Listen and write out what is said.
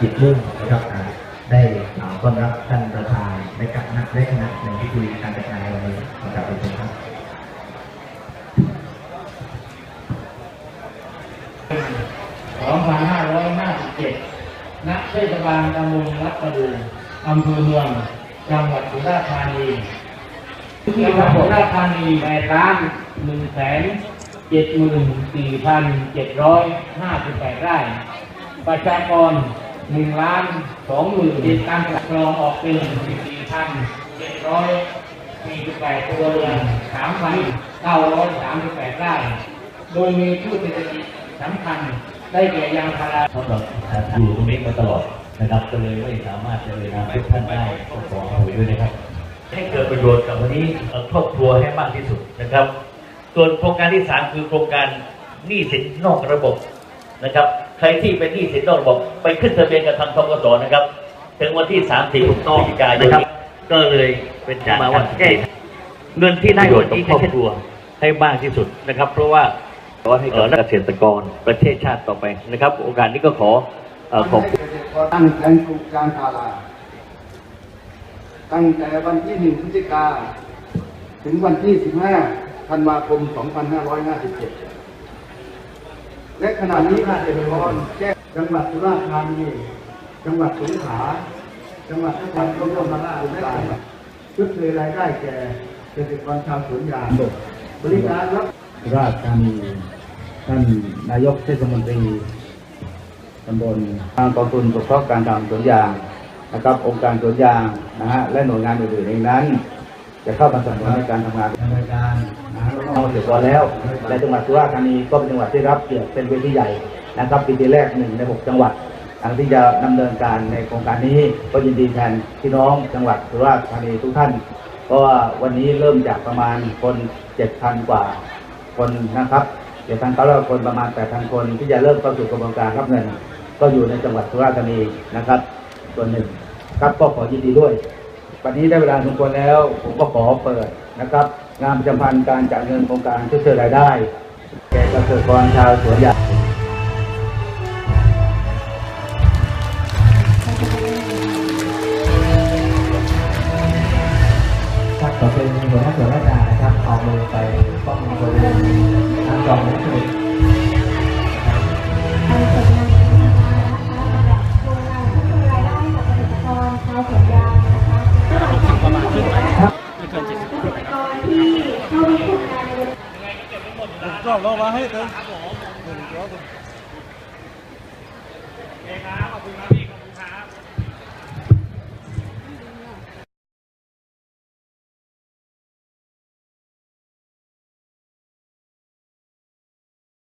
กิจรื่องนะครับได้กล่าวต้อนรับท่านประธานในการนักเล็กนักในพิธีการจัดงานในวันนี้ขอครับขอบคุณาร้อยห้าสิบเจ็ดณเทศบาลตำบลรัตประดูอำเภอเมือง จังหวัดสุราษฎร์ธานีที่สุราษฎร์ธานีแปดล้านหนึ่งแสนเจ็ดหมื่นสี่พันเจ็ดร้อยห้าสิบแปดไร่ ประชากร 1ล้าน2หมื่นเจ็ดการปกรองออกเป็น14,748ครัวเรือน3,938ไร่ โดยมีผู้เศรษฐกิจสำคัญได้แก่ยางพาราสำหรับอยู่ตรงนี้มาตลอดนะครับก็เลยไม่สามารถจะเลยนามทุกท่านได้ก็ขออภัยด้วยนะครับ ให้เกิดประโยชน์กับวันนี้ครอบครัวให้มากที่สุดนะครับ ส่วนโครงการที่สามคือโครงการหนี้สินนอกระบบนะครับ ใครที่เป็นหนี้สินนอกระบบไปขึ้นทะเบียนกับทางทกสนะครับ ถึงวันที่ 30ถูกต้องกายนะครับ ก็เลยเป็นการมาว่าแก้เงินที่ได้วันนี้ครอบครัวให้มากที่สุดนะครับ เพราะว่าขอให้กับเกษตรกรประเทศชาติต่อไปนะครับ โอกาสนี้ก็ขอเอ่อขอบคุณตั้งแผนปลูกยางพาราตั้งแต่วันที่ 1 พฤศจิกาถึงวันที่ 15 ธันวาคม 2557 และขณะนี้เกษตรกรแจ้งจังหวัดสุราษฎร์ธานีจังหวัดสงขลาจังหวัดนครราชสีมาและจังหวัดชุดเคยรายได้แก่เกษตรกรชาวสวนยางบริการรับราชธานีท่านนายกเทศมนตรีตำบลทางกองทุนสงเคราะห์การทำสวนยางนะครับ องค์การสวนยางนะฮะและหน่วยงานอื่นๆเองนั้น จะเข้ามาสนับสนุนในการทำงานการนเราเสร็จก่อนแล้วและจังหวัดสุราษฎร์ธานีก็เป็นจังหวัดที่รับเกียรติเป็นเวทีใหญ่นะครับปีที่แรกหนึ่งในหกจังหวัดทางที่จะดำเนินการในโครงการนี้ก็ยินดีแทนพี่น้องจังหวัดสุราษฎร์ธานีทุกท่านเพราะว่าวันนี้เริ่มจากประมาณคนเจ็ดพันกว่าคนนะครับเจ็ดพันเก้าร้อยคนประมาณแปดพันคน ที่จะเริ่มเข้าสู่กระบวนการรับเงิน ก็อยู่ในจังหวัดสุราษฎร์ธานีนะครับ ส่วนหนึ่งครับก็ขอยินดีด้วย วันนี้ได้เวลาสมควรแล้ว ผมก็ขอเปิดนะครับ งานประจำพันธ์การจ่ายเงินโครงการช่วยเหลือรายได้ แก่เกษตรกรชาวสวนยางครับต่อไปมีหัวหน้าส่วนราชการนะครับเอามือไปป้องบริเวณทางกองนี้คือการจัดงานนะคะโครงการเพิ่มรายได้กับเกษตรกรชาวสวนยางนะคะประมาณครึ่งครับไม่เกินเจ็ดสิบเกษตรกรที่เข้าร่วมโครงการในวัน ก็รอมาให้เติมขอบคุณครับ